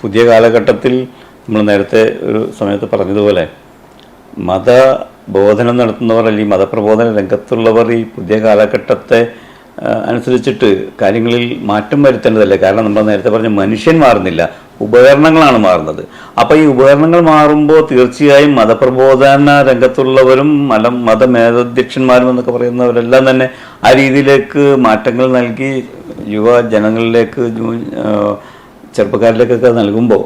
പുതിയ കാലഘട്ടത്തിൽ നമ്മൾ നേരത്തെ ഒരു സമയത്ത് പറഞ്ഞതുപോലെ മതബോധനം നടത്തുന്നവർ അല്ലെങ്കിൽ മതപ്രബോധന രംഗത്തുള്ളവർ ഈ പുതിയ കാലഘട്ടത്തെ അനുസരിച്ചിട്ട് കാര്യങ്ങളിൽ മാറ്റം വരുത്തേണ്ടതല്ലേ? കാരണം നമ്മൾ നേരത്തെ പറഞ്ഞ മനുഷ്യൻ മാറുന്നില്ല ഉപകരണങ്ങളാണ് മാറുന്നത്. അപ്പോൾ ഈ ഉപകരണങ്ങൾ മാറുമ്പോൾ തീർച്ചയായും മതപ്രബോധന രംഗത്തുള്ളവരും മല മതമേധാധ്യക്ഷന്മാരും എന്നൊക്കെ പറയുന്നവരെല്ലാം തന്നെ ആ രീതിയിലേക്ക് മാറ്റങ്ങൾ നൽകി യുവജനങ്ങളിലേക്ക് ജൂ- ആ, ചെറുപ്പക്കാരിലേക്കൊക്കെ നൽകുമ്പോൾ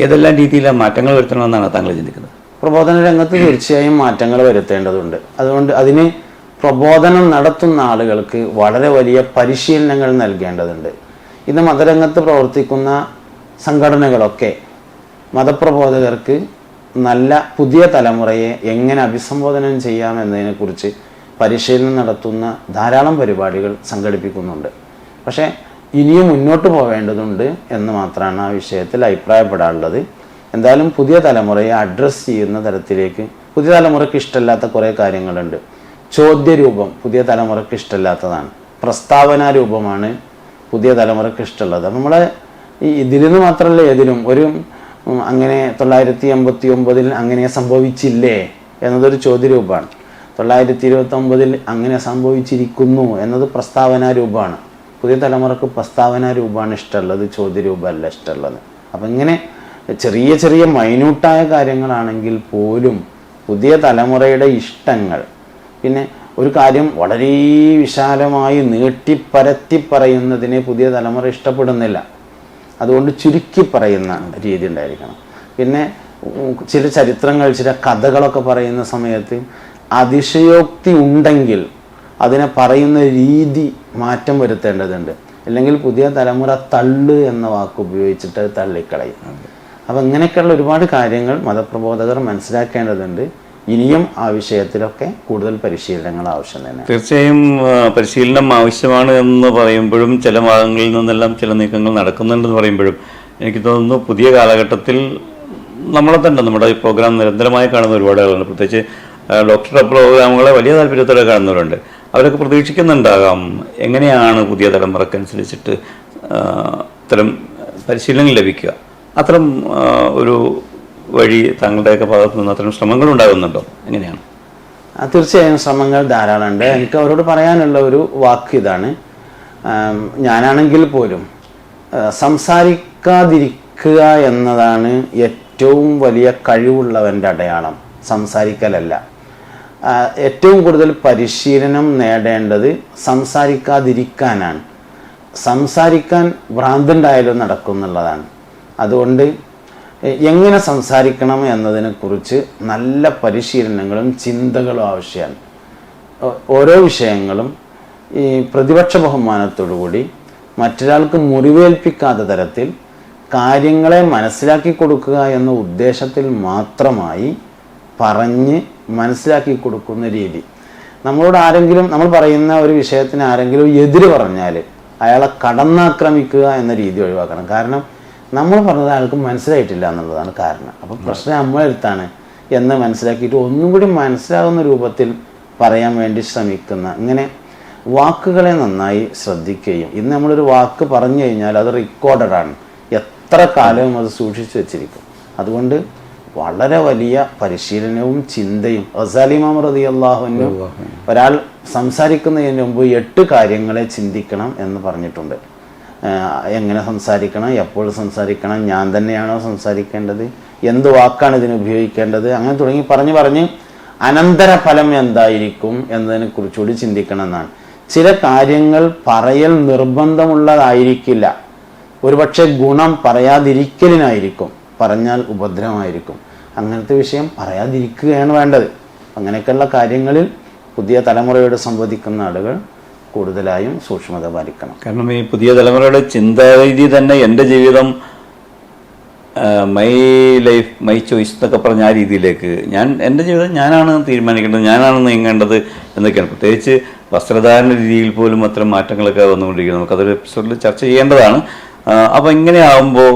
ഏതെല്ലാം രീതിയിലാണ് മാറ്റങ്ങൾ വരുത്തണമെന്നാണ് താങ്കൾ ചിന്തിക്കുന്നത്? പ്രബോധന രംഗത്ത് തീർച്ചയായും മാറ്റങ്ങൾ വരുത്തേണ്ടതുണ്ട്. അതുകൊണ്ട് അതിന് പ്രബോധനം നടത്തുന്ന ആളുകൾക്ക് വളരെ വലിയ പരിശീലനങ്ങൾ നൽകേണ്ടതുണ്ട്. ഇന്ന് മതരംഗത്ത് പ്രവർത്തിക്കുന്ന സംഘടനകളൊക്കെ മതപ്രബോധകർക്ക് നല്ല പുതിയ തലമുറയെ എങ്ങനെ അഭിസംബോധനം ചെയ്യാം എന്നതിനെക്കുറിച്ച് പരിശീലനം നടത്തുന്ന ധാരാളം പരിപാടികൾ സംഘടിപ്പിക്കുന്നുണ്ട്. പക്ഷേ ഇനിയും മുന്നോട്ട് പോവേണ്ടതുണ്ട് എന്ന് മാത്രമാണ് ആ വിഷയത്തിൽ അഭിപ്രായപ്പെടാനുള്ളത്. എന്തായാലും പുതിയ തലമുറയെ അഡ്രസ്സ് ചെയ്യുന്ന തരത്തിലേക്ക് പുതിയ തലമുറയ്ക്ക് ഇഷ്ടമില്ലാത്ത കുറേ കാര്യങ്ങളുണ്ട്. ചോദ്യരൂപം പുതിയ തലമുറയ്ക്ക് ഇഷ്ടമില്ലാത്തതാണ്. പ്രസ്താവനാ രൂപമാണ് പുതിയ തലമുറയ്ക്ക് ഇഷ്ടമുള്ളത്. നമ്മളെ ഈ ഇതിൽ നിന്ന് മാത്രമല്ല ഏതിലും ഒരു അങ്ങനെ തൊള്ളായിരത്തി എൺപത്തി ഒമ്പതിൽ അങ്ങനെ സംഭവിച്ചില്ലേ എന്നതൊരു ചോദ്യരൂപമാണ്. തൊള്ളായിരത്തി ഇരുപത്തി ഒമ്പതിൽ അങ്ങനെ സംഭവിച്ചിരിക്കുന്നു എന്നത് പ്രസ്താവനാ രൂപമാണ്. പുതിയ തലമുറയ്ക്ക് പ്രസ്താവന രൂപമാണ് ഇഷ്ടമുള്ളത് ചോദ്യരൂപമല്ല ഇഷ്ടമുള്ളത്. അപ്പം ഇങ്ങനെ ചെറിയ ചെറിയ മൈന്യൂട്ടായ കാര്യങ്ങളാണെങ്കിൽ പോലും പുതിയ തലമുറയുടെ ഇഷ്ടങ്ങൾ പിന്നെ ഒരു കാര്യം വളരെ വിശാലമായി നീട്ടിപ്പരത്തി പറയുന്നതിനെ പുതിയ തലമുറ ഇഷ്ടപ്പെടുന്നില്ല. അതുകൊണ്ട് ചുരുക്കി പറയുന്ന രീതി ഉണ്ടായിരിക്കണം. പിന്നെ ചില ചരിത്രങ്ങൾ ചില കഥകളൊക്കെ പറയുന്ന സമയത്ത് അതിശയോക്തി ഉണ്ടെങ്കിൽ അതിനെ പറയുന്ന രീതി മാറ്റം വരുത്തേണ്ടതുണ്ട്. അല്ലെങ്കിൽ പുതിയ തലമുറ തള്ള് എന്ന വാക്ക് ഉപയോഗിച്ചിട്ട് തള്ളിക്കളയും. അപ്പം ഇങ്ങനെയൊക്കെയുള്ള ഒരുപാട് കാര്യങ്ങൾ മതപ്രബോധകർ മനസ്സിലാക്കേണ്ടതുണ്ട്. ഇനിയും ആ വിഷയത്തിലൊക്കെ കൂടുതൽ പരിശീലനങ്ങൾ ആവശ്യം തന്നെ. തീർച്ചയായും പരിശീലനം ആവശ്യമാണ് എന്ന് പറയുമ്പോഴും ചില ഭാഗങ്ങളിൽ നിന്നെല്ലാം ചില നീക്കങ്ങൾ നടക്കുന്നുണ്ടെന്ന് പറയുമ്പോഴും എനിക്ക് തോന്നുന്നു പുതിയ കാലഘട്ടത്തിൽ നമ്മളെ തന്നെ നമ്മുടെ ഈ പ്രോഗ്രാം നിരന്തരമായി കാണുന്ന ഒരുപാട് ആളുകളുണ്ട്. പ്രത്യേകിച്ച് ഡോക്ടർ പ്രോഗ്രാമുകളെ വലിയ താല്പര്യത്തോടെ കാണുന്നവരുണ്ട്. അവരൊക്കെ പ്രതീക്ഷിക്കുന്നുണ്ടാകാം എങ്ങനെയാണ് പുതിയ തലമുറക്കനുസരിച്ചിട്ട് ഇത്തരം പരിശീലനങ്ങൾ ലഭിക്കുക. അത്തരം ഒരു വഴി താങ്കളുടെയൊക്കെ ഭാഗത്തു നിന്ന് അത്തരം ശ്രമങ്ങൾ ഉണ്ടാകുന്നുണ്ടോ എങ്ങനെയാണ് തീർച്ചയായും ശ്രമങ്ങൾ ധാരാളമുണ്ട് എനിക്ക് അവരോട് പറയാനുള്ള ഒരു വാക്ക് ഇതാണ്. ഞാനാണെങ്കിൽ പോലും സംസാരിക്കാതിരിക്കുക എന്നതാണ് ഏറ്റവും വലിയ കഴിവുള്ളവന്റെ അടയാളം. സംസാരിക്കലല്ല. ഏറ്റവും കൂടുതൽ പരിശീലനം നേടേണ്ടത് സംസാരിക്കാതിരിക്കാനാണ്. സംസാരിക്കാൻ ഭ്രാന്തുണ്ടായാലും നടക്കുന്നുള്ളതാണ്. അതുകൊണ്ട് എങ്ങനെ സംസാരിക്കണം എന്നതിനെക്കുറിച്ച് നല്ല പരിശീലനങ്ങളും ചിന്തകളും ആവശ്യമാണ്. ഓരോ വിഷയങ്ങളും ഈ പ്രതിപക്ഷ ബഹുമാനത്തോടു കൂടി മറ്റൊരാൾക്ക് മുറിവേൽപ്പിക്കാത്ത തരത്തിൽ കാര്യങ്ങളെ മനസ്സിലാക്കി കൊടുക്കുക എന്ന ഉദ്ദേശത്തിൽ മാത്രമായി പറഞ്ഞ് മനസ്സിലാക്കി കൊടുക്കുന്ന രീതി. നമ്മളോട് ആരെങ്കിലും നമ്മൾ പറയുന്ന ഒരു വിഷയത്തിന് ആരെങ്കിലും എതിര് പറഞ്ഞാൽ അയാളെ കടന്നാക്രമിക്കുക എന്ന രീതി ഒഴിവാക്കണം. കാരണം നമ്മൾ പറഞ്ഞത് അയാൾക്ക് മനസ്സിലായിട്ടില്ല എന്നുള്ളതാണ് കാരണം. അപ്പം പ്രശ്നം നമ്മളെ അടുത്താണ് എന്ന് മനസ്സിലാക്കിയിട്ട് ഒന്നും കൂടി മനസ്സിലാകുന്ന രൂപത്തിൽ പറയാൻ വേണ്ടി ശ്രമിക്കുന്ന ഇങ്ങനെ വാക്കുകളെ നന്നായി ശ്രദ്ധിക്കുകയും ഇന്ന് നമ്മളൊരു വാക്ക് പറഞ്ഞു കഴിഞ്ഞാൽ അത് റെക്കോർഡഡാണ് എത്ര കാലവും അത് സൂക്ഷിച്ചു വെച്ചിരിക്കും. അതുകൊണ്ട് വളരെ വലിയ പരിശീലനവും ചിന്തയും. റസാലിമാം റതി അള്ളാഹുവിനും ഒരാൾ സംസാരിക്കുന്നതിന് മുമ്പ് എട്ട് കാര്യങ്ങളെ ചിന്തിക്കണം എന്ന് പറഞ്ഞിട്ടുണ്ട്. എങ്ങനെ സംസാരിക്കണം എപ്പോൾ സംസാരിക്കണം ഞാൻ തന്നെയാണോ സംസാരിക്കേണ്ടത് എന്ത് വാക്കാണ് ഇതിന് ഉപയോഗിക്കേണ്ടത് അങ്ങനെ തുടങ്ങി പറഞ്ഞ് പറഞ്ഞ് അനന്തരഫലം എന്തായിരിക്കും എന്നതിനെ കുറിച്ചുകൂടി ചിന്തിക്കണം എന്നാണ്. ചില കാര്യങ്ങൾ പറയൽ നിർബന്ധമുള്ളതായിരിക്കില്ല. ഒരുപക്ഷെ ഗുണം പറയാതിരിക്കലിനായിരിക്കും. പറഞ്ഞാൽ ഉപദ്രവമായിരിക്കും. അങ്ങനത്തെ വിഷയം പറയാതിരിക്കുകയാണ് വേണ്ടത്. അങ്ങനെയൊക്കെയുള്ള കാര്യങ്ങളിൽ പുതിയ തലമുറയോട് സംവദിക്കുന്ന ആളുകൾ കൂടുതലായും സൂക്ഷ്മത പാലിക്കണം. കാരണം ഈ പുതിയ തലമുറയുടെ ചിന്താരീതി തന്നെ എന്റെ ജീവിതം മൈ ലൈഫ് മൈ ചോയ്സ് എന്നൊക്കെ പറഞ്ഞ ആ രീതിയിലേക്ക് ഞാൻ എന്റെ ജീവിതം ഞാനാണ് തീരുമാനിക്കേണ്ടത് ഞാനാണ് നീങ്ങേണ്ടത് എന്നൊക്കെയാണ്. പ്രത്യേകിച്ച് വസ്ത്രധാരണ രീതിയിൽ പോലും അത്തരം മാറ്റങ്ങളൊക്കെ വന്നുകൊണ്ടിരിക്കുന്നു. നമുക്കതൊരു എപ്പിസോഡിൽ ചർച്ച ചെയ്യേണ്ടതാണ്. അപ്പോൾ ഇങ്ങനെ ആകുമ്പോൾ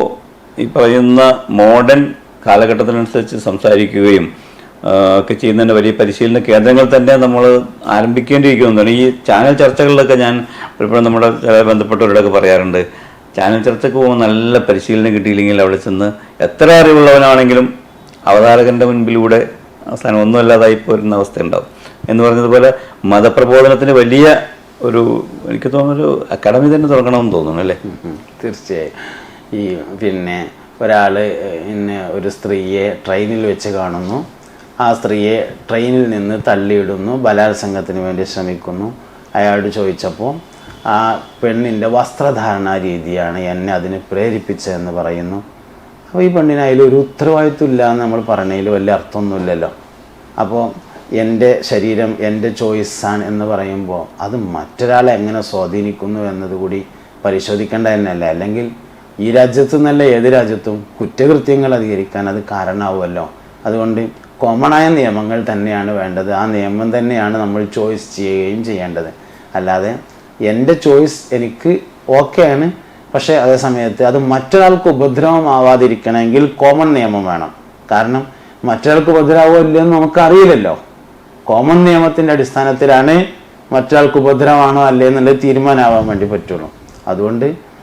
ഈ പറയുന്ന മോഡേൺ കാലഘട്ടത്തിനനുസരിച്ച് സംസാരിക്കുകയും ഒക്കെ ചെയ്യുന്നതിന്റെ വലിയ പരിശീലന കേന്ദ്രങ്ങൾ തന്നെ നമ്മൾ ആരംഭിക്കേണ്ടിയിരിക്കുന്നതാണ് ഈ ചാനൽ ചർച്ചകളിലൊക്കെ ഞാൻ ഇപ്പോഴും നമ്മുടെ ചില ബന്ധപ്പെട്ടവരോടൊക്കെ പറയാറുണ്ട് ചാനൽ ചർച്ചയ്ക്ക് പോകുമ്പോൾ നല്ല പരിശീലനം കിട്ടിയില്ലെങ്കിൽ അവിടെ ചെന്ന് എത്ര അറിവുള്ളവനാണെങ്കിലും അവതാരകന്റെ മുൻപിലൂടെ അവസാനം ഒന്നുമല്ലാതായി പോരുന്ന അവസ്ഥ ഉണ്ടാവും എന്ന് പറഞ്ഞതുപോലെ മതപ്രബോധനത്തിന് വലിയ ഒരു എനിക്ക് തോന്നുന്നൊരു അക്കാഡമി തന്നെ തുടങ്ങണമെന്ന് തോന്നുന്നു അല്ലേ? തീർച്ചയായും. ഈ പിന്നെ ഒരാൾ പിന്നെ ഒരു സ്ത്രീയെ ട്രെയിനിൽ വെച്ച് കാണുന്നു. ആ സ്ത്രീയെ ട്രെയിനിൽ നിന്ന് തള്ളിയിടുന്നു ബലാത്സംഗത്തിന് വേണ്ടി ശ്രമിക്കുന്നു. അയാളോട് ചോദിച്ചപ്പോൾ ആ പെണ്ണിന്റെ വസ്ത്രധാരണ രീതിയാണ് എന്നെ അതിന് പ്രേരിപ്പിച്ചതെന്ന് പറയുന്നു. അപ്പോൾ ഈ പെണ്ണിന് അതിലൊരു ഉത്തരവാദിത്വം ഇല്ല എന്ന് നമ്മൾ പറഞ്ഞതിൽ വലിയ അർത്ഥമൊന്നുമില്ലല്ലോ. അപ്പോൾ എന്റെ ശരീരം എന്റെ ചോയ്സാണ് എന്ന് പറയുമ്പോൾ അത് മറ്റൊരാളെ എങ്ങനെ സ്വാധീനിക്കുന്നു എന്നതുകൂടി പരിശോധിക്കേണ്ട തന്നെയല്ല അല്ലെങ്കിൽ ഈ രാജ്യത്ത് നിന്നല്ല ഏത് രാജ്യത്തും കുറ്റകൃത്യങ്ങൾ അധികരിക്കാൻ അത് കാരണമാവുമല്ലോ. അതുകൊണ്ട് കോമണായ നിയമങ്ങൾ തന്നെയാണ് വേണ്ടത്. ആ നിയമം തന്നെയാണ് നമ്മൾ ചോയ്സ് ചെയ്യുകയും ചെയ്യേണ്ടത്. അല്ലാതെ എന്റെ ചോയ്സ് എനിക്ക് ഓക്കെയാണ്. പക്ഷേ അതേ സമയത്ത് അത് മറ്റൊരാൾക്ക് ഉപദ്രവമാവാതിരിക്കണമെങ്കിൽ കോമൺ നിയമം വേണം. കാരണം മറ്റൊരാൾക്ക് ഉപദ്രവമില്ലെന്ന് നമുക്കറിയില്ലല്ലോ. കോമൺ നിയമത്തിന്റെ അടിസ്ഥാനത്തിലാണ് മറ്റൊരാൾക്ക് ഉപദ്രവമാണോ അല്ലേ എന്നുള്ളത് തീരുമാനമാവാൻ വേണ്ടി പറ്റുള്ളൂ. അതുകൊണ്ട്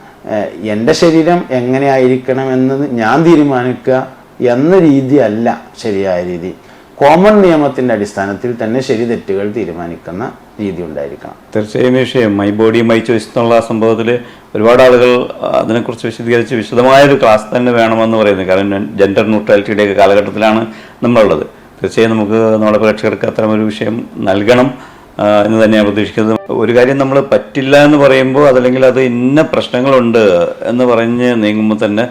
എന്റെ ശരീരം എങ്ങനെയായിരിക്കണം എന്ന് ഞാൻ തീരുമാനിക്കുക എന്ന രീതിയല്ല ശരിയായ രീതി. കോമൺ നിയമത്തിന്റെ അടിസ്ഥാനത്തിൽ തന്നെ ശരി തെറ്റുകൾ തീരുമാനിക്കുന്ന രീതി ഉണ്ടായിരിക്കണം. തീർച്ചയായും വിഷയം. മൈ ബോഡി മൈ ചോയ്സ് എന്നുള്ള സംഭവത്തിൽ ഒരുപാട് ആളുകൾ അതിനെക്കുറിച്ച് വിശദീകരിച്ച് വിശദമായൊരു ക്ലാസ് തന്നെ വേണമെന്ന് പറയുന്നത് കാരണം ജെൻഡർ ന്യൂട്രാലിറ്റിയുടെ ഒക്കെ കാലഘട്ടത്തിലാണ് നമ്മളുള്ളത്. തീർച്ചയായും നമുക്ക് നമ്മുടെ പ്രേക്ഷകർക്ക് അത്തരം ഒരു വിഷയം നൽകണം. എന്ന് തന്നെയാണ് പ്രതീക്ഷിക്കുന്നത്. ഒരു കാര്യം നമ്മൾ പറ്റില്ല എന്ന് പറയുമ്പോൾ അതല്ലെങ്കിൽ അത് ഇന്ന പ്രശ്നങ്ങളുണ്ട് എന്ന് പറഞ്ഞ് നീങ്ങുമ്പോൾ തന്നെ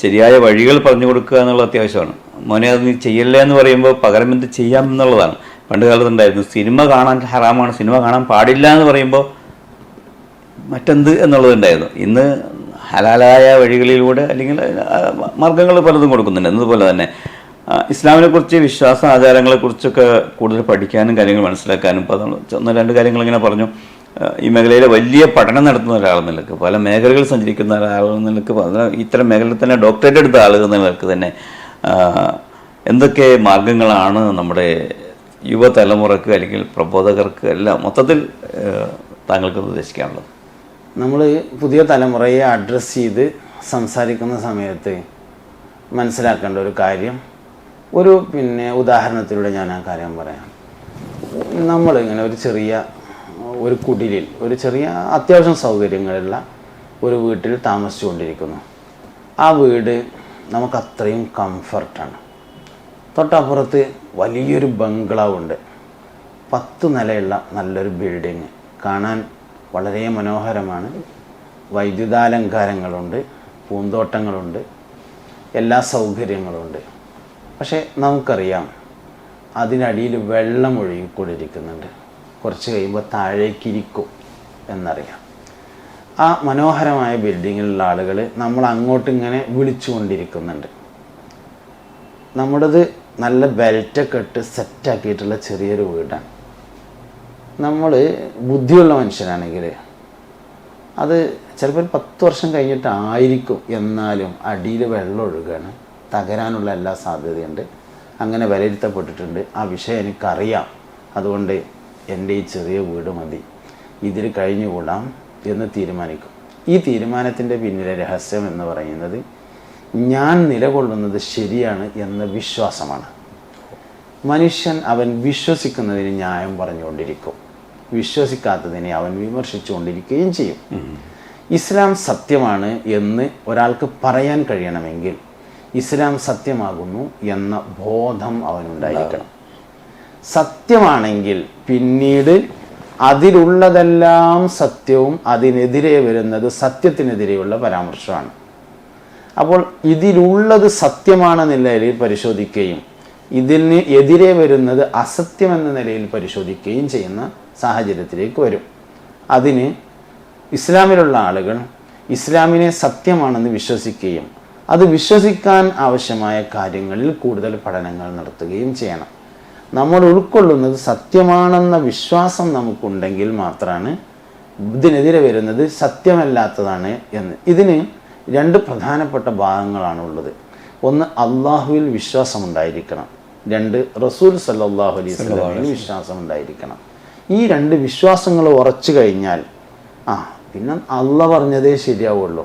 ശരിയായ വഴികൾ പറഞ്ഞു കൊടുക്കുക എന്നുള്ള അത്യാവശ്യമാണ്. മോനെ അത് നീ ചെയ്യല്ലേ എന്ന് പറയുമ്പോൾ പകരം എന്ത് ചെയ്യാം എന്നുള്ളതാണ്. പണ്ട് കാലത്തുണ്ടായിരുന്നു സിനിമ കാണാൻ ഹറാമാണ് സിനിമ കാണാൻ പാടില്ല എന്ന് പറയുമ്പോൾ മറ്റെന്ത് എന്നുള്ളതുണ്ടായിരുന്നു ഇന്ന് ഹലാലായ വഴികളിലൂടെ അല്ലെങ്കിൽ മാർഗങ്ങൾ പലതും കൊടുക്കുന്നുണ്ട്. എന്നതുപോലെ തന്നെ ഇസ്ലാമിനെ കുറിച്ച് വിശ്വാസ ആചാരങ്ങളെ കുറിച്ചൊക്കെ കൂടുതൽ പഠിക്കാനും കാര്യങ്ങൾ മനസ്സിലാക്കാനും ഇപ്പോൾ ഒന്ന് രണ്ട് കാര്യങ്ങൾ ഇങ്ങനെ പറഞ്ഞു. ഈ മേഖലയിൽ വലിയ പഠനം നടത്തുന്ന നിലയ്ക്ക് പല മേഖലകൾ സഞ്ചരിക്കുന്ന ഒരാളെന്ന നിലയ്ക്ക് ഇത്തരം മേഖലയിൽ തന്നെ ഡോക്ടറേറ്റ് എടുത്ത ആളുകൾ നിലയ്ക്ക് തന്നെ എന്തൊക്കെ മാർഗങ്ങളാണ് നമ്മുടെ യുവതലമുറക്ക് അല്ലെങ്കിൽ പ്രബോധകർക്ക് എല്ലാം മൊത്തത്തിൽ താങ്കൾക്ക് നിർദ്ദേശിക്കാനുള്ളത് നമ്മൾ പുതിയ തലമുറയെ അഡ്രസ്സ് ചെയ്ത് സംസാരിക്കുന്ന സമയത്ത് മനസ്സിലാക്കേണ്ട ഒരു കാര്യം ഒരു പിന്നെ ഉദാഹരണത്തിലൂടെ ഞാൻ ആ കാര്യം പറയാം. നമ്മളിങ്ങനെ ഒരു ചെറിയ ഒരു കുടിലിൽ ഒരു ചെറിയ അത്യാവശ്യം സൗകര്യങ്ങളുള്ള ഒരു വീട്ടിൽ താമസിച്ചുകൊണ്ടിരിക്കുന്നു. ആ വീട് നമുക്ക് അത്രയും കംഫർട്ടാണ് തൊട്ടപ്പുറത്ത് വലിയൊരു ബംഗ്ലാവ് ഉണ്ട്. പത്ത് നിലയുള്ള നല്ലൊരു ബിൽഡിങ് കാണാൻ വളരെ മനോഹരമാണ്. വൈദ്യുതാലങ്കാരങ്ങളുണ്ട് പൂന്തോട്ടങ്ങളുണ്ട് എല്ലാ സൗകര്യങ്ങളുമുണ്ട് പക്ഷേ നമുക്കറിയാം അതിനടിയിൽ വെള്ളം ഒഴുകിക്കൊണ്ടിരിക്കുന്നുണ്ട്. കുറച്ച് കഴിയുമ്പോൾ താഴേക്കിരിക്കും എന്നറിയാം. ആ മനോഹരമായ ബിൽഡിങ്ങിലുള്ള ആളുകൾ നമ്മൾ അങ്ങോട്ട് ഇങ്ങനെ വിളിച്ചുകൊണ്ടിരിക്കുന്നുണ്ട്. നമ്മുടേത് നല്ല ബെൽറ്റൊക്കെ ഇട്ട് സെറ്റാക്കിയിട്ടുള്ള ചെറിയൊരു വീടാണ്. നമ്മൾ ബുദ്ധിയുള്ള മനുഷ്യനാണെങ്കിൽ അത് ചിലപ്പോൾ ഒരു പത്ത് വർഷം കഴിഞ്ഞിട്ടായിരിക്കും എന്നാലും അടിയിൽ വെള്ളം ഒഴുകാണ്. തകരാനുള്ള എല്ലാ സാധ്യതയുണ്ട്. അങ്ങനെ വിലയിരുത്തപ്പെട്ടിട്ടുണ്ട്. ആ വിഷയം എനിക്കറിയാം. അതുകൊണ്ട് എന്റെ ഈ ചെറിയ വീട് മതി. ഇതിൽ കഴിഞ്ഞുകൂടാം എന്ന് തീരുമാനിക്കും. ഈ തീരുമാനത്തിന്റെ പിന്നിലെ രഹസ്യം എന്ന് പറയുന്നത് ഞാൻ നിലകൊള്ളുന്നത് ശരിയാണ് എന്ന വിശ്വാസമാണ്. മനുഷ്യൻ അവൻ വിശ്വസിക്കുന്നതിന് ന്യായം പറഞ്ഞുകൊണ്ടിരിക്കും. വിശ്വസിക്കാത്തതിനെ അവൻ വിമർശിച്ചുകൊണ്ടിരിക്കുകയും ചെയ്യും. ഇസ്ലാം സത്യമാണ് എന്ന് ഒരാൾക്ക് പറയാൻ കഴിയണമെങ്കിൽ ഇസ്ലാം സത്യമാകുന്നു എന്ന ബോധം അവനുണ്ടായിരിക്കണം. സത്യമാണെങ്കിൽ പിന്നീട് അതിലുള്ളതെല്ലാം സത്യവും അതിനെതിരെ വരുന്നത് സത്യത്തിനെതിരെയുള്ള പരാമർശമാണ്. അപ്പോൾ ഇതിലുള്ളത് സത്യമാണെന്ന നിലയിൽ പരിശോധിക്കുകയും ഇതിന് എതിരെ വരുന്നത് അസത്യമെന്ന നിലയിൽ പരിശോധിക്കുകയും ചെയ്യുന്ന സാഹചര്യത്തിലേക്ക് വരും. അതിന് ഇസ്ലാമിലുള്ള ആളുകൾ ഇസ്ലാമിനെ സത്യമാണെന്ന് വിശ്വസിക്കുകയും അത് വിശ്വസിക്കാൻ ആവശ്യമായ കാര്യങ്ങളിൽ കൂടുതൽ പഠനങ്ങൾ നടത്തുകയും ചെയ്യണം. നമ്മൾ ഉൾക്കൊള്ളുന്നത് സത്യമാണെന്ന വിശ്വാസം നമുക്കുണ്ടെങ്കിൽ മാത്രമാണ് ഇതിനെതിരെ വരുന്നത് സത്യമല്ലാത്തതാണ് എന്ന്. ഇതിന് രണ്ട് പ്രധാനപ്പെട്ട ഭാഗങ്ങളാണ് ഉള്ളത്. ഒന്ന് അള്ളാഹുവിൽ വിശ്വാസമുണ്ടായിരിക്കണം. രണ്ട് റസൂൽ സല്ലാഹു അലൈഹി സ്വലാമിൽ വിശ്വാസം ഉണ്ടായിരിക്കണം ഈ രണ്ട് വിശ്വാസങ്ങൾ ഉറച്ചു കഴിഞ്ഞാൽ ആ പിന്നെ അള്ള പറഞ്ഞതേ ശരിയാവുള്ളൂ.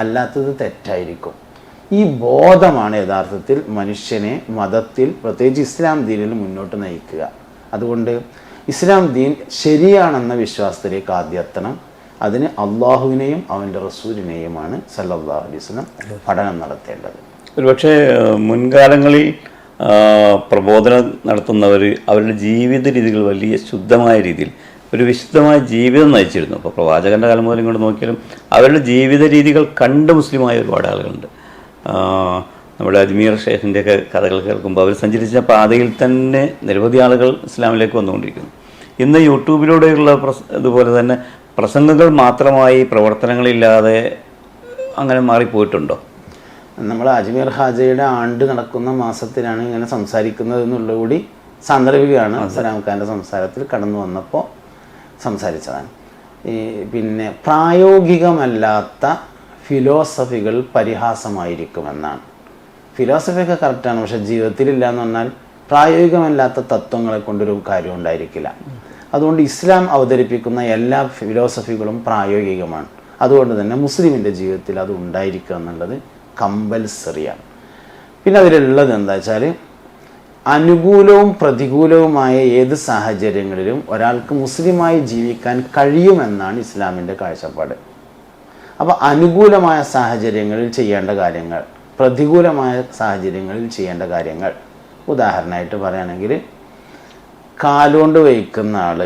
അല്ലാത്തത് തെറ്റായിരിക്കും. ഈ ബോധമാണ് യഥാർത്ഥത്തിൽ മനുഷ്യനെ മതത്തിൽ പ്രത്യേകിച്ച് ഇസ്ലാം ദീനിൽ മുന്നോട്ട് നയിക്കുക. അതുകൊണ്ട് ഇസ്ലാം ദീൻ ശരിയാണെന്ന വിശ്വാസത്തിലേക്ക് ആദ്യത്തണം അതിന് അള്ളാഹുവിനെയും അവന്റെ റസൂലിനെയുമാണ് സല്ലല്ലാഹു അലൈഹി വസല്ലം പഠനം നടത്തേണ്ടത്. ഒരുപക്ഷെ മുൻകാലങ്ങളിൽ പ്രബോധനം നടത്തുന്നവർ അവരുടെ ജീവിത രീതികൾ വലിയ ശുദ്ധമായ രീതിയിൽ ഒരു വിശുദ്ധമായ ജീവിതം നയിച്ചിരുന്നു. അപ്പോൾ പ്രവാചകന്റെ കാലം മുതൽ ഇങ്ങോട്ട് നോക്കിയാലും അവരുടെ ജീവിത രീതികൾ കണ്ട് മുസ്ലിമായ ഒരുപാട് ആളുകളുണ്ട്. നമ്മുടെ അജ്മീർ ഷേഖിന്റെയൊക്കെ കഥകൾ കേൾക്കുമ്പോൾ അവർ സഞ്ചരിച്ച പാതയിൽ തന്നെ നിരവധി ആളുകൾ ഇസ്ലാമിലേക്ക് വന്നുകൊണ്ടിരിക്കുന്നു. ഇന്ന് യൂട്യൂബിലൂടെയുള്ള പ്രസ ഇതുപോലെ തന്നെ പ്രസംഗങ്ങൾ മാത്രമായി പ്രവർത്തനങ്ങളില്ലാതെ അങ്ങനെ മാറിപ്പോയിട്ടുണ്ടോ? നമ്മൾ അജ്മീർ ഹാജയുടെ ആണ്ട് നടക്കുന്ന മാസത്തിലാണ് ഇങ്ങനെ സംസാരിക്കുന്നത് എന്നുള്ള കൂടി സാന്ദർഭികമാണ്. സലാം ഖാന്റെ സംസാരത്തിൽ കടന്നു വന്നപ്പോൾ സംസാരിച്ചതാണ്. ഈ പിന്നെ പ്രായോഗികമല്ലാത്ത ഫിലോസഫികൾ പരിഹാസമായിരിക്കുമെന്നാണ്. ഫിലോസഫിയൊക്കെ കറക്റ്റാണ് പക്ഷെ ജീവിതത്തിലില്ല എന്ന് പറഞ്ഞാൽ പ്രായോഗികമല്ലാത്ത തത്വങ്ങളെ കൊണ്ടൊരു കാര്യം ഉണ്ടായിരിക്കില്ല. അതുകൊണ്ട് ഇസ്ലാം അവതരിപ്പിക്കുന്ന എല്ലാ ഫിലോസഫികളും പ്രായോഗികമാണ്. അതുകൊണ്ട് തന്നെ മുസ്ലിമിന്റെ ജീവിതത്തിൽ അത് ഉണ്ടായിരിക്കുക എന്നുള്ളത് കമ്പൽസറിയാണ്. പിന്നെ അതിലുള്ളത് എന്താ വെച്ചാൽ അനുകൂലവും പ്രതികൂലവുമായ ഏത് സാഹചര്യങ്ങളിലും ഒരാൾക്ക് മുസ്ലിമായി ജീവിക്കാൻ കഴിയുമെന്നാണ് ഇസ്ലാമിന്റെ കാഴ്ചപ്പാട്. അപ്പോൾ അനുകൂലമായ സാഹചര്യങ്ങളിൽ ചെയ്യേണ്ട കാര്യങ്ങൾ പ്രതികൂലമായ സാഹചര്യങ്ങളിൽ ചെയ്യേണ്ട കാര്യങ്ങൾ. ഉദാഹരണമായിട്ട് പറയുകയാണെങ്കിൽ കാലുകൊണ്ട് വയ്ക്കുന്ന ആൾ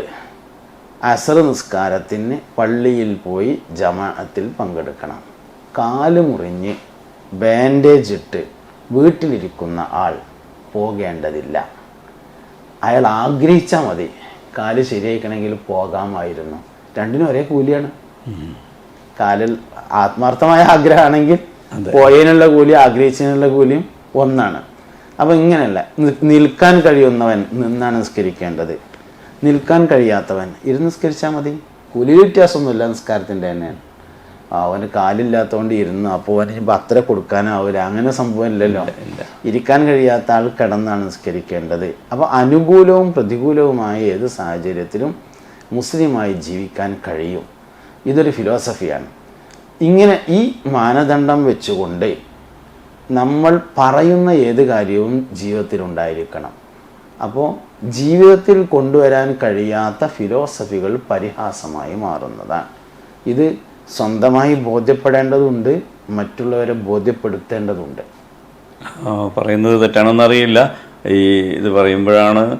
അസർ നിസ്കാരത്തിന് പള്ളിയിൽ പോയി ജമാഅത്തിൽ പങ്കെടുക്കണം. കാൽ മുറിഞ്ഞ് ബാൻഡേജ് ഇട്ട് വീട്ടിലിരിക്കുന്ന ആൾ പോകേണ്ടതില്ല. അയാൾ ആഗ്രഹിച്ചാൽ മതി കാൽ ശരിയാക്കണമെങ്കിൽ പോകാമായിരുന്നു. രണ്ടിനും ഒരേ കൂലിയാണ്. കാലിൽ ആത്മാർത്ഥമായ ആഗ്രഹമാണെങ്കിൽ പോയതിനുള്ള കൂലി ആഗ്രഹിച്ചതിനുള്ള കൂലിയും ഒന്നാണ്. അപ്പം ഇങ്ങനെയല്ല നിൽക്കാൻ കഴിയുന്നവൻ നിന്നാണ് നിസ്കരിക്കേണ്ടത്. നിൽക്കാൻ കഴിയാത്തവൻ ഇരുന്ന് നിസ്കരിച്ചാൽ മതി. കൂലി വ്യത്യാസമൊന്നുമില്ല നിസ്കാരത്തിന്റെ തന്നെയാണ്. അവന് കാലില്ലാത്തതുകൊണ്ട് ഇരുന്നു അപ്പോൾ അവന് അത്ര കൊടുക്കാനാവില്ല അങ്ങനെ സംഭവം ഇല്ലല്ലോ ഇരിക്കാൻ കഴിയാത്ത ആൾ കിടന്നാണ് നിസ്കരിക്കേണ്ടത്. അപ്പോൾ അനുകൂലവും പ്രതികൂലവുമായ ഏത് സാഹചര്യത്തിലും മുസ്ലിമായി ജീവിക്കാൻ കഴിയും. ഇതൊരു ഫിലോസഫിയാണ് ഇങ്ങനെ ഈ മാനദണ്ഡം വെച്ചുകൊണ്ട് നമ്മൾ പറയുന്ന ഏത് കാര്യവും ജീവിതത്തിൽ ഉണ്ടായിരിക്കണം അപ്പോൾ ജീവിതത്തിൽ കൊണ്ടുവരാൻ കഴിയാത്ത ഫിലോസഫികൾ പരിഹാസമായി മാറുന്നതാണ്. ഇത് സ്വന്തമായി ബോധ്യപ്പെടേണ്ടതുണ്ട് മറ്റുള്ളവരെ ബോധ്യപ്പെടുത്തേണ്ടതുണ്ട്. പറയുന്നത് തെറ്റാണെന്നറിയില്ല. ഈ ഇത് പറയുമ്പോഴാണ്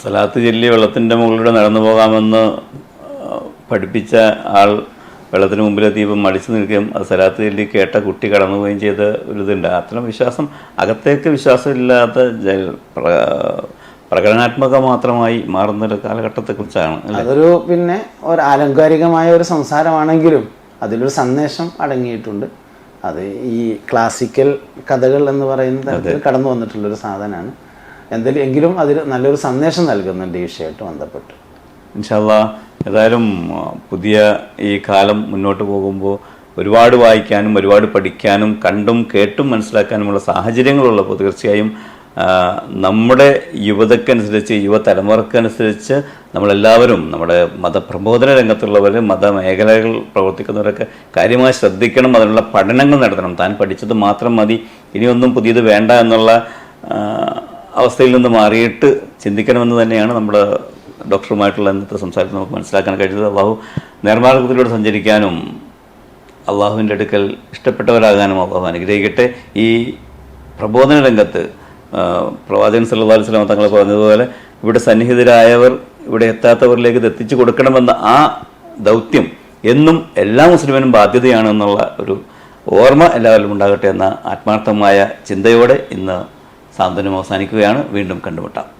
സ്ഥലത്ത് ചൊല്ലി വെള്ളത്തിന്റെ മുകളിലൂടെ നടന്നു പോകാമെന്ന് പഠിപ്പിച്ച ആൾ വെള്ളത്തിന് മുമ്പിലെത്തിയപ്പോൾ മടിച്ചു നിൽക്കുകയും അത് സലാത്ത് ചൊല്ലി കേട്ട കുട്ടി കടന്നു പോവുകയും ചെയ്ത ഒരു ഇതുണ്ട്. അത്തരം വിശ്വാസം അകത്തേക്ക് വിശ്വാസമില്ലാത്ത ജ- പ്ര- പ്രകടനാത്മക മാത്രമായി മാറുന്നൊരു കാലഘട്ടത്തെക്കുറിച്ചാണ് അതൊരു പിന്നെ ഒരു ആലങ്കാരികമായ ഒരു സംസാരമാണെങ്കിലും അതിലൊരു സന്ദേശം അടങ്ങിയിട്ടുണ്ട്. അത് ഈ ക്ലാസിക്കൽ കഥകൾ എന്ന് പറയുന്ന തരത്തിൽ കടന്നു വന്നിട്ടുള്ളൊരു സാധനമാണ്. എന്തെങ്കിലും എങ്കിലും അതിൽ നല്ലൊരു സന്ദേശം നൽകുന്നുണ്ട് ഈ വിഷയമായിട്ട് ബന്ധപ്പെട്ട്. ഇൻഷാല്ല ഏതായാലും പുതിയ ഈ കാലം മുന്നോട്ട് പോകുമ്പോൾ ഒരുപാട് വായിക്കാനും ഒരുപാട് പഠിക്കാനും കണ്ടും കേട്ടും മനസ്സിലാക്കാനുമുള്ള സാഹചര്യങ്ങളുള്ളപ്പോൾ തീർച്ചയായും നമ്മുടെ യുവതക്കനുസരിച്ച് യുവതലമുറക്കനുസരിച്ച് നമ്മളെല്ലാവരും നമ്മുടെ മതപ്രബോധന രംഗത്തുള്ളവർ മതമേഖലകൾ പ്രവർത്തിക്കുന്നവരൊക്കെ കാര്യമായി ശ്രദ്ധിക്കണം അതിനുള്ള പഠനങ്ങൾ നടത്തണം. താൻ പഠിച്ചത് മാത്രം മതി ഇനിയൊന്നും പുതിയത് വേണ്ട എന്നുള്ള അവസ്ഥയിൽ നിന്ന് മാറിയിട്ട് ചിന്തിക്കണമെന്ന് തന്നെയാണ് നമ്മുടെ ഡോക്ടറുമായിട്ടുള്ള ഇന്നത്തെ സംസാരത്തിൽ നമുക്ക് മനസ്സിലാക്കാൻ കഴിയുന്നത് അള്ളാഹു നേർമാർഗത്തിലൂടെ സഞ്ചരിക്കാനും അള്ളാഹുവിന്റെ അടുക്കൽ ഇഷ്ടപ്പെട്ടവരാകാനും അള്ളാഹു അനുഗ്രഹിക്കട്ടെ. ഈ പ്രബോധന രംഗത്ത് പ്രവാചകൻ സല്ലല്ലാഹു അലൈഹി വസല്ലം തങ്ങൾ പറഞ്ഞതുപോലെ ഇവിടെ സന്നിഹിതരായവർ ഇവിടെ എത്താത്തവരിലേക്ക് ഇത് എത്തിച്ചു കൊടുക്കണമെന്ന ആ ദൗത്യം എന്നും എല്ലാ മുസ്ലിമിനും ബാധ്യതയാണ് എന്നുള്ള ഒരു ഓർമ്മ എല്ലാവരിലും ഉണ്ടാകട്ടെ എന്ന ആത്മാർത്ഥമായ ചിന്തയോടെ ഇന്ന് സാന്ത്വനം അവസാനിക്കുകയാണ്. വീണ്ടും കണ്ടുമുട്ടാം.